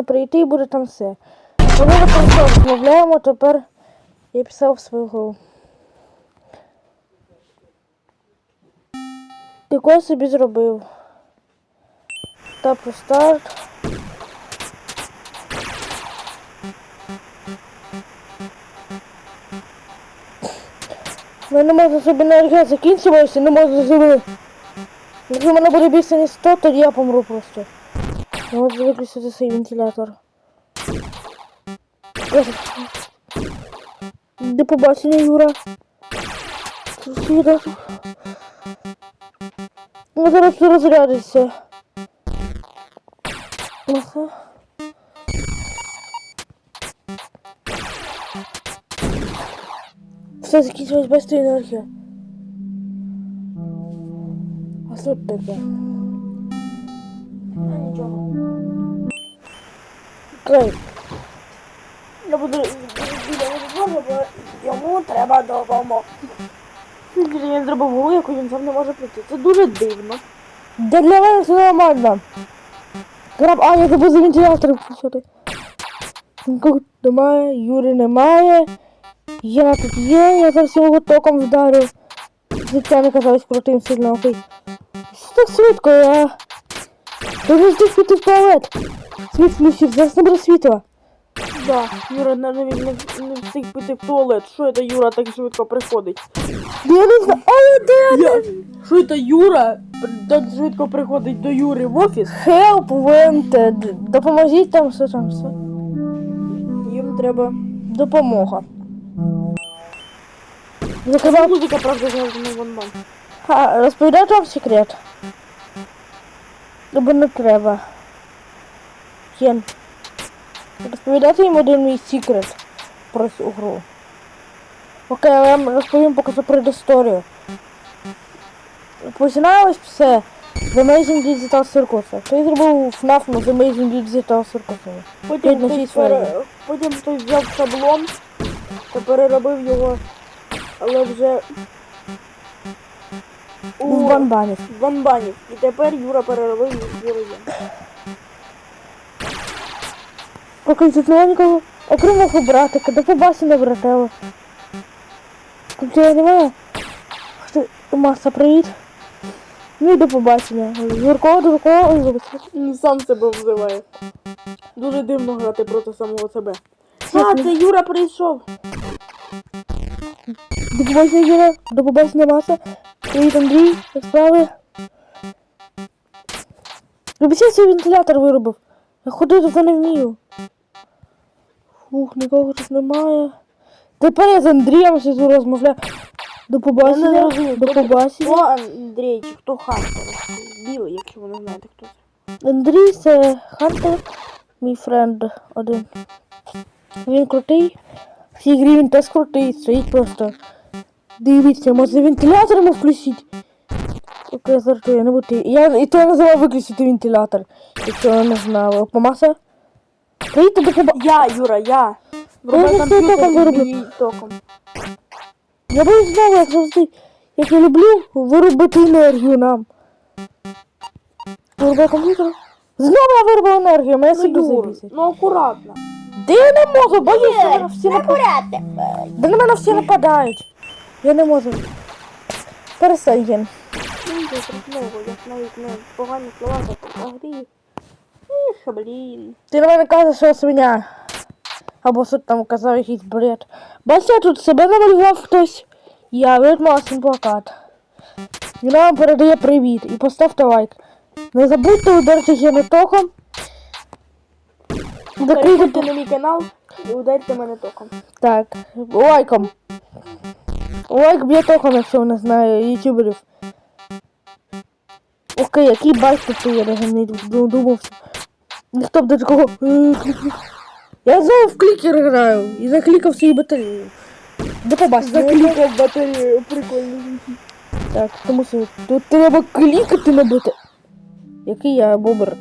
можна прийти і буде там все. Ми не просто розмовляємо, тепер я писав свою гру. Яку я собі зробив? Тапу старт. Я не можу собі енергія закінчилася, не можу собі. Якщо в мене буде більше не 100, тоді я помру просто. Я можу виключити свій вентилятор. До побачення, Юра. Юра. Ну, зараз все розрядиться. Ага. Все, закінчилась бачите енергія. А що таке? А, нічого. Окей. Я буду біля телефону, бо йому треба допомога. Він зробив гру, яку він сам не може прийти. Це дуже дивно. Да для мене все нормально. Граб, а, я забув за вентилятор включити. Немає, Юри немає. Я тут є, я зараз його током вдарю. Життя не казалось крутим сильно, окей. Що так швидко, я... Встиг піти в туалет. Світ включив, зараз не буде світла. Да, Юра навіть не, не встиг піти в туалет. Що це Юра так швидко приходить? Я не знаю, але де Я... Що це Юра так швидко приходить до Юри в офіс? Help wanted. Допоможіть там, що там, все. Їм треба. Допомога. Заказав, музика, правда, завжди не вон а, розповідати вам секрет. Бо не треба. Єн. Розповідати їм один мій секрет про цю гру. Окей, я вам розповім поки що предісторію. Починалось все з Amazing Digital Circus. Хто зробив FNAF на Amazing Digital Circus? Потім шість пере... Потім хтось взяв шаблон та переробив його, але вже У у Банбанів. Ванбанів. І тепер Юра переробив Юра є. Поки тут немає нікого. Окрім мого братика, до побачення, братела. Тут я немає. Маса, привіт. Ну і до побачення. Юрко, до. Він сам себе взиває. Дуже дивно грати проти самого себе. А, це Юра прийшов. До побачення, Юра. До побачення, Маса. Привіт, Андрій. Як справи? Вибачте, свій вентилятор виробив. Я ходити то не вмію. Фух, нікого тут немає. Тепер я з Андрієм сиджу розмовляю. До не побачення. розумію, До хто побачення. Хто Андрій, чи хто Хантер? Білий, якщо ви не знаєте, хто це. Андрій це Хантер, мій френд один. Він крутий. В цій грі він теж крутий, стоїть просто. Дивіться, може вентилятор йому включить. Окей, я не буду. Я і то я називав виключити вентилятор, якщо ви не знали. Помаса? До поба... Я, Юра, я. Я Врубай не знаю, комп'ютер током і током. Я буду знову, як завжди. Як я люблю виробити енергію нам. Вирубай комп'ютер. Знову я енергію, мене Ну, Юр, забісить. ну акуратно. Де я не можу, боюсь, на мене всі нападають. Да на мене всі нападають. Я не можу. Перестань, Ген. Ну. Ти на мене кажеш, що я свиня. Або що там казав якийсь бред. Бачите, тут себе намалював хтось. Я відмасим плакат. Він вам передає привіт і поставте лайк. Не забудьте ударити Гена током. Закрийте Переходьте на мій канал і ударте мене током. Так, лайком. Лайк б'є током, якщо не знає ютуберів. Окей, який байк тут я навіть не додумався. Ніхто б до такого. Я знову в клікер граю і заклікав свою батарею. До побачення. Заклікав батарею, прикольно. Так, тому що тут треба клікати на бата. Який я бобер.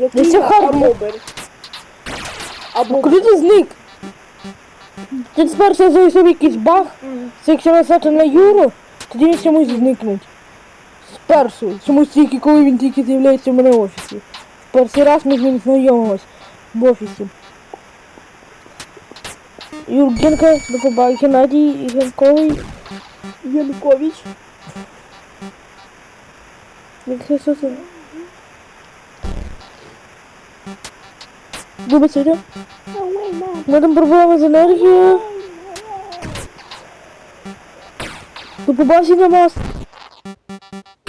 Який це я. Або Куди ти зник? Ти спершу зайшов якийсь баг, це якщо нажати на Юру, тоді він чомусь зникнуть. Спершу. Чомусь тільки коли він тільки з'являється в мене в офісі. перший раз ми з ним знайомимось в офісі. Юргенко, до побачення, Геннадій Генковий. Янкович. Якщо що це? Вибачте, йде? Ми там проблеми з енергією. До побачення, Мас.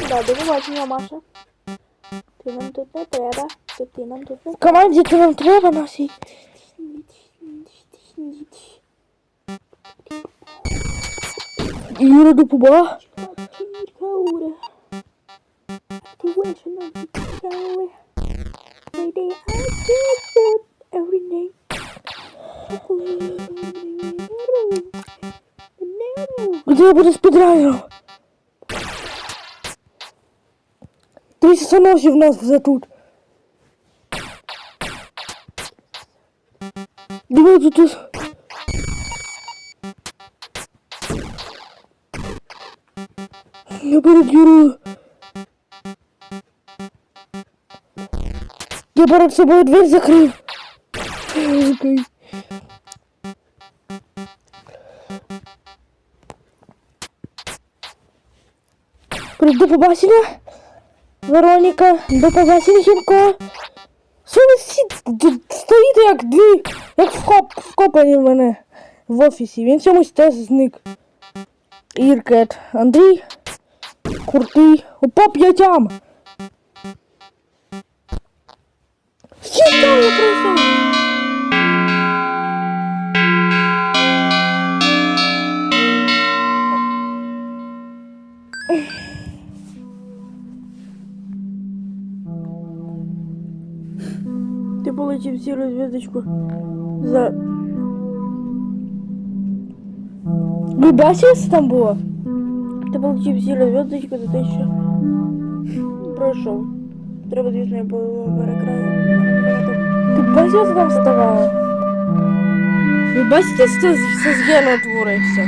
Да, до побачення, Маша. Ти нам тут не треба. Ти, ти нам тут не В команді ти нам треба, Насій. Юра, до побачення. Я буду спидранером? Три часоносі в нас вже тут. Диви тут. Я перед Юрою. Я перед собою дверь закрив. Окей. До побачення. Вероніка, до побачення, жінко. Що стоїте як дві, як вкоп, вкопані в мене в офісі. Він чомусь теж зник. Іркет, Андрій, крутий. Опа, п'ятям. Що там я прийшов? Ти получив сіру зв'язочку за Ви бачили, що там було? Ти получив сіру зв'язочку за те, що пройшов. Треба, звісно, я було перекраю. Ти бачив, що там ставало? Ви бачите, що це, це з Геном твориться?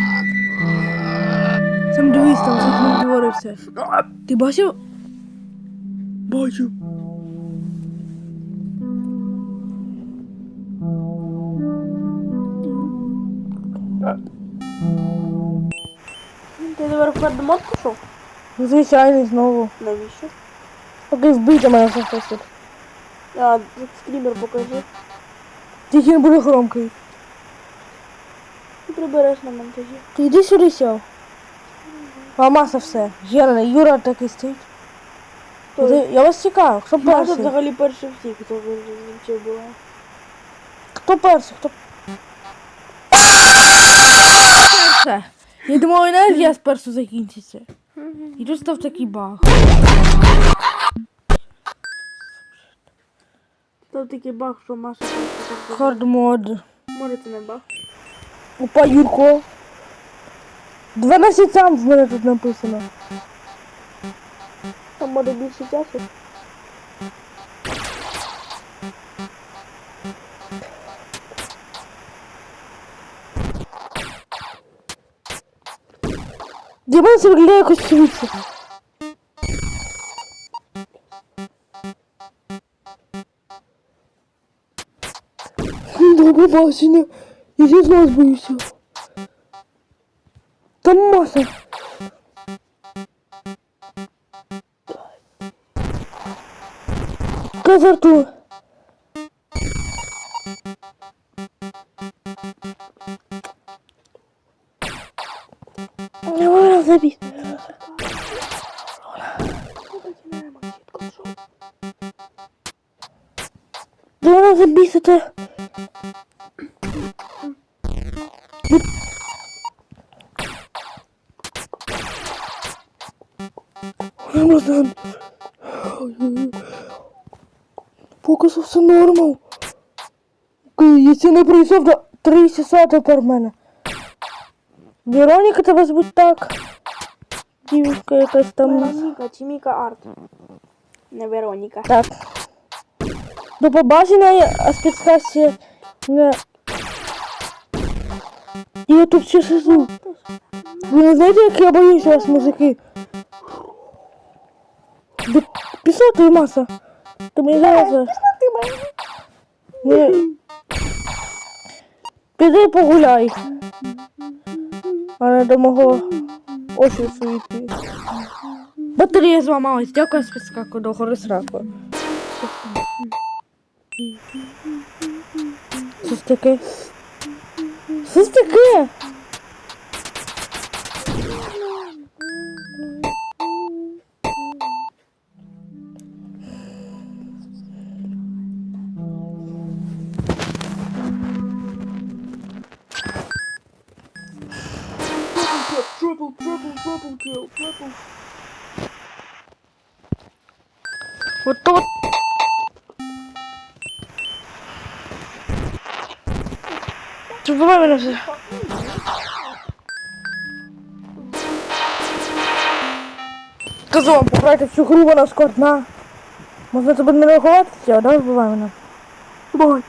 Сам дивись, там з ним твориться. Ти бачив? Бачу. Ти тепер в кардемот пішов? Звичайно, знову. Навіщо? Поки вбити мене все хочуть. А, скрімер покажи. Тільки не буде громкий. Ти прибереш на монтажі. Ти йди сюди сяв. А маса все. Гена, Юра такий стоїть. Хто? Ти- Я вас цікавив, хто Маша перший? взагалі перший всіх, хто вивчив була. Хто перший? Хто? Перше. Я думав, енергія спершу закінчиться. І тут став такий баг. Там такий баг, що Маша просто Хард мод. Може це не баг. Опа, Юрко. 12 сам в мене тут написано. Там може більше часу. Дімон це виглядає якось швидше. До побачення. Я зі з вас боюся. Там маса. Казарту. Да вона забісити. Рамазан. Поки що все нормал. Якщо не прийшов, то три часа тепер мене. Вероніка тебе звуть так. Дівка якась там. Вероніка чи Міка Арт. Не Вероніка. Так. До побачення, а спецкасі. І я тут ще сижу. Ви не знаєте, як я боюся вас, мужики? До... Пішов ти, маса. Ти мені зараз. Піди погуляй. А не до мого офісу йти. Батарея зламалась, дякую спецкаку до гори сраку. Що ж таке? Що ж таке? Triple kill, triple. Вот тут. Ти вбивай мене все. Кажу вам, пограйте всю гру, вона складна. Можна тебе не рахуватися, да, вбивай мене. Бой.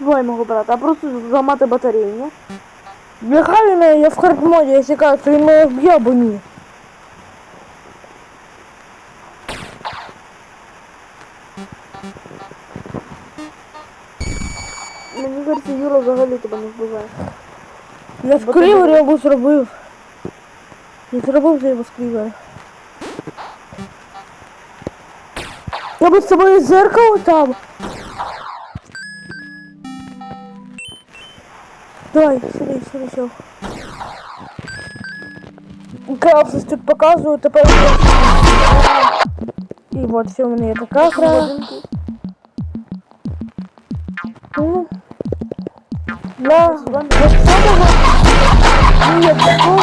Бой мого брата, а просто зламати батарею, ні? Він, я в хард-моді, якщо кажуть, він мене вб'є або ні. Мені кажеться, Юра взагалі тебе не вбиває. Я Бо скрівер ти- його зробив. Я зробив за його скрівер. Я би з собою зеркало там. Давай, сюди, сюди, сюди. Крафтус тут показую, тепер. я- І от все, у мене є така гра. Ну, Для 20-го Ні, такого